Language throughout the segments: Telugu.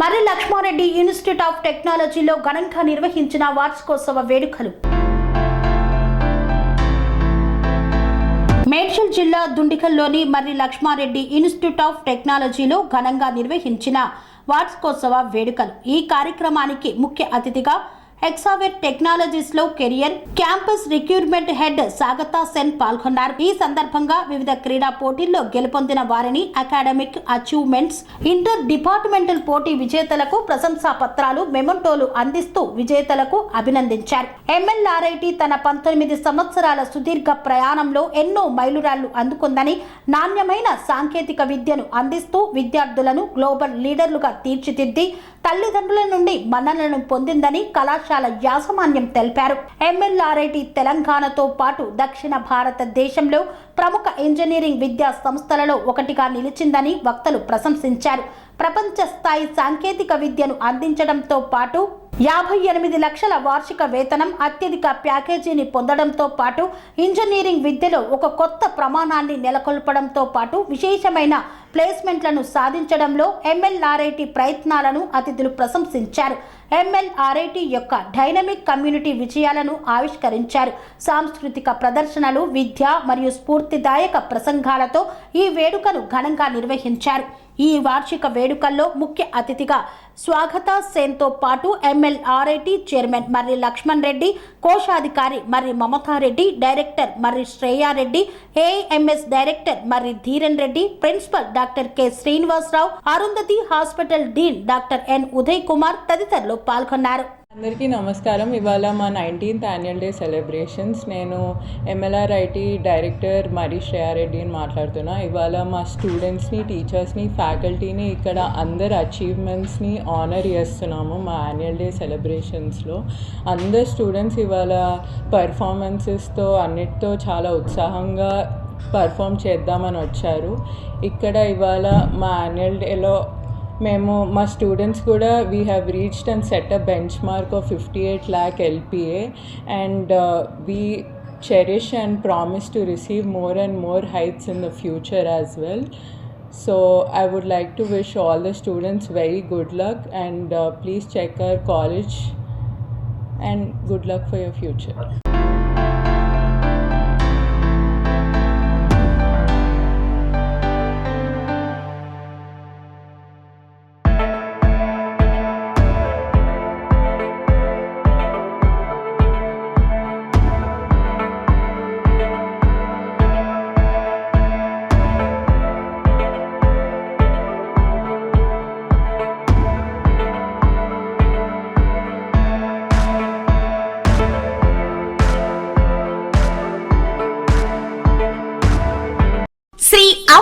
మర్రి లక్ష్మారెడ్డి ఇన్స్టిట్యూట్ ఆఫ్ టెక్నాలజీలో ఘనంగా నిర్వహించిన వార్షికోత్సవ వేడుకలు. మేడ్చల్ జిల్లా దుండికల్లోని మర్రి లక్ష్మారెడ్డి ఇన్స్టిట్యూట్ ఆఫ్ టెక్నాలజీలో ఘనంగా నిర్వహించిన వార్షికోత్సవ వేడుకలు. ఈ కార్యక్రమానికి ముఖ్య అతిథిగా ఎక్సావేర్ టెక్నాలజీస్లో career campus recruitment head Sagata Sen పాల్గొన్నారు. ఈ సందర్భంగా వివిధ క్రీడా పోటీల్లో గెలుపొందిన వారిని అకాడమిక్ అచీవ్మెంట్స్ ఇంటర్ డిపార్ట్మెంటల్ పోటీ విజేతలకు ప్రశంసా పత్రాలు మెమంటోలు అందిస్తూ విజేతలకు అభినందించారు. ఎంఎల్ఆర్ఐటి తన పంతొమ్మిది సంవత్సరాల సుదీర్ఘ ప్రయాణంలో ఎన్నో మైలురాళ్ళు అందుకుందని నాణ్యమైన సాంకేతిక విద్యను అందిస్తూ విద్యార్థులను గ్లోబల్ లీడర్లుగా తీర్చిదిద్ది తల్లిదండ్రుల నుండి మన్ననలను పొందిందని కళాశాల యాజమాన్యం తెలిపారు. ఎంఎల్ఆర్ఐటి తెలంగాణతో పాటు దక్షిణ భారతదేశంలో ప్రముఖ ఇంజనీరింగ్ విద్యా సంస్థలలో ఒకటిగా నిలిచిందని వక్తలు ప్రశంసించారు. ప్రపంచ స్థాయి సాంకేతిక విద్యను అందించడంతో పాటు యాభై ఎనిమిది లక్షల వార్షిక వేతనం అత్యధిక ప్యాకేజీని పొందడంతో పాటు ఇంజనీరింగ్ విద్యలో ఒక కొత్త ప్రమాణాన్ని నెలకొల్పడంతో పాటు విశేషమైన ప్లేస్మెంట్లను సాధించడంలో ఎంఎల్ఆర్ఐటి ప్రయత్నాలను అతిథులు ప్రశంసించారు. ఎంఎల్ఆర్ఐటి యొక్క డైనమిక్ కమ్యూనిటీ విజయాలను ఆవిష్కరించారు. సాంస్కృతిక ప్రదర్శనలు విద్య మరియు స్ఫూర్తిదాయక ప్రసంగాలతో ఈ వేడుకను ఘనంగా నిర్వహించారు. ఈ వార్షిక వేడుకల్లో ముఖ్య అతిథిగా స్వాగత సేన్తో పాటు ఎంఎల్ఆర్ఐటి చైర్మన్ మర్రి లక్ష్మణ్ రెడ్డి కోశాధికారి Marri Mamata Reddy director Marri Shreya Reddy AMS director Marri Dheeran Reddy principal doctor K Srinivasa Rao Arundhati hospital dean doctor N Uday Kumar తదితరులు పాల్గొన్నారు. అందరికీ నమస్కారం. ఇవాళ మా నైన్టీన్త్ యాన్యువల్ డే సెలబ్రేషన్స్. నేను ఎంఎల్ఆర్ఐటి డైరెక్టర్ మరి శ్రేయారెడ్డిని మాట్లాడుతున్నా. ఇవాళ మా స్టూడెంట్స్ని టీచర్స్ని ఫ్యాకల్టీని ఇక్కడ అందరు అచీవ్మెంట్స్ని ఆనర్ చేస్తున్నాము మా యాన్యువల్ డే సెలబ్రేషన్స్లో అందరు స్టూడెంట్స్ ఇవాళ పర్ఫార్మెన్సెస్తో అన్నిటితో చాలా ఉత్సాహంగా పర్ఫామ్ చేద్దామని వచ్చారు. ఇక్కడ ఇవాళ మా యాన్యువల్ డేలో మేము మా స్టూడెంట్స్ కూడా we have reached and set a benchmark of fifty eight lakh LPA and we cherish and promise to receive more and more heights in the future as well so I would like to wish all the students very good luck and please check our college and good luck for your future Shri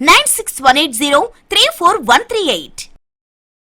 Nine six one eight zero three four one three eight